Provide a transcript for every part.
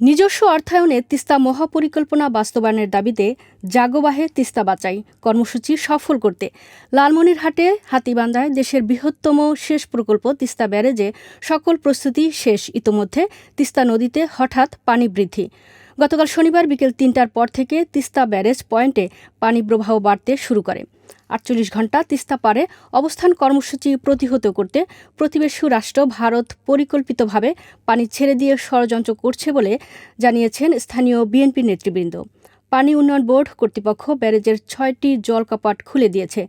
নিজস্ব অর্থায়নে তিস্তা মহাপরিকল্পনা বাস্তবায়নের দাবিতে জাগোবাহে তিস্তা বাঁচাই কর্মসূচি সফল করতে। লালমনিরহাটে, হাতিবান্ধায় দেশের বৃহত্তম শেষ প্রকল্প তিস্তা ব্যারেজে সকল প্রস্তুতি শেষ। ইতোমধ্যে তিস্তা নদীতে হঠাৎ পানি বৃদ্ধি। গতকাল শনিবার বিকেল তিনটার পর থেকে তিস্তা ব্যারেজ পয়েন্টে পানি প্রবাহ বাড়তে শুরু করে। আটচল্লিশ ঘণ্টা তিস্তা পারে অবস্থান কর্মসূচি প্রতিহত করতে প্রতিবেশী রাষ্ট্র ভারত পরিকল্পিতভাবে পানি ছেড়ে দিয়ে ষড়যন্ত্র করছে বলে জানিয়েছেন স্থানীয় বিএনপি নেতৃবৃন্দ। পানি উন্নয়ন বোর্ড কর্তৃপক্ষ ব্যারেজের ছয়টি জল কপাট খুলে দিয়েছে।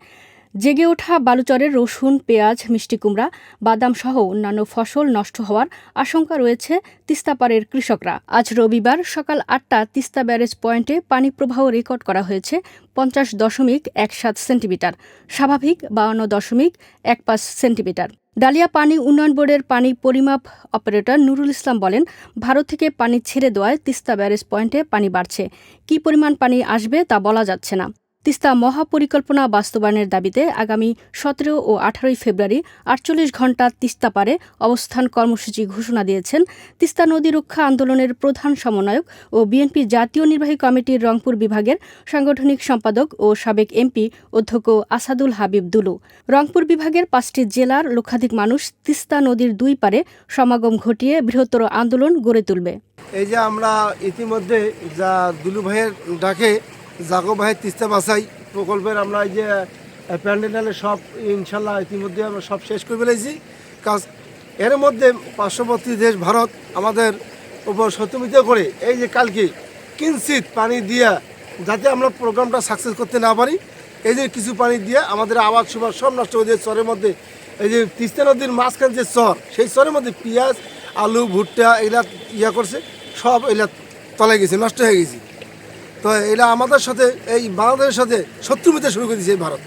জেগে ওঠা বালুচরের রসুন, পেঁয়াজ, মিষ্টি কুমড়া, বাদাম সহ অন্যান্য ফসল নষ্ট হওয়ার আশঙ্কা রয়েছে তিস্তাপাড়ের কৃষকরা। আজ রবিবার সকাল আটটা তিস্তা ব্যারেজ পয়েন্টে পানি প্রবাহ রেকর্ড করা হয়েছে পঞ্চাশ দশমিক এক সাত সেন্টিমিটার, স্বাভাবিক বাউন্ন দশমিক এক পাঁচ সেন্টিমিটার। ডালিয়া পানি উন্নয়ন বোর্ডের পানি পরিমাপ অপারেটর নুরুল ইসলাম বলেন, ভারত থেকে পানি ছেড়ে দেওয়ায় তিস্তা ব্যারেজ পয়েন্টে পানি বাড়ছে। কী পরিমাণ পানি আসবে তা বলা যাচ্ছে না। তিস্তা মহাপরিকল্পনা বাস্তবায়নের দাবিতে আগামী সতেরো ও আঠারোই ফেব্রুয়ারি আটচল্লিশ ঘণ্টা তিস্তা পারে অবস্থান কর্মসূচি ঘোষণা দিয়েছেন তিস্তা নদী রক্ষা আন্দোলনের প্রধান সমন্বয়ক ও বিএনপি জাতীয় নির্বাহী কমিটির রংপুর বিভাগের সাংগঠনিক সম্পাদক ও সাবেক এমপি অধ্যক্ষ আসাদুল হাবিব দুলু। রংপুর বিভাগের পাঁচটি জেলার লক্ষাধিক মানুষ তিস্তা নদীর দুই পারে সমাগম ঘটিয়ে বৃহত্তর আন্দোলন গড়ে তুলবে। এই যে আমরা ইতিমধ্যে যা দুলু ভাইয়ের ডাকে জাগো ভাই তিস্তা বাসাই প্রকল্পের আমরা এই যে প্যান্ডেলে সব, ইনশাল্লাহ ইতিমধ্যে আমরা সব শেষ করে ফেলেছি। কাজ এর মধ্যে পার্শ্ববর্তী দেশ ভারত আমাদের উপর সত্যমিত করে এই যে কালকে কিঞ্চিত পানি দিয়া যাতে আমরা প্রোগ্রামটা সাকসেস করতে না পারি, এই যে কিছু পানি দিয়ে আমাদের আবাদ সুবাদ সব নষ্ট হয়ে যায় চরের মধ্যে। এই যে তিস্তা নদীর মাঝখানে যে চর, সেই চরের মধ্যে পেঁয়াজ, আলু, ভুট্টা এগুলা ইয়া করছে, সব এগুলা তলে গেছে, নষ্ট হয়ে গেছে। তো এটা আমাদের সাথে এই বাংলাদেশের সাথে শত্রু মিতে শুরু করে দিয়েছে এই ভারত।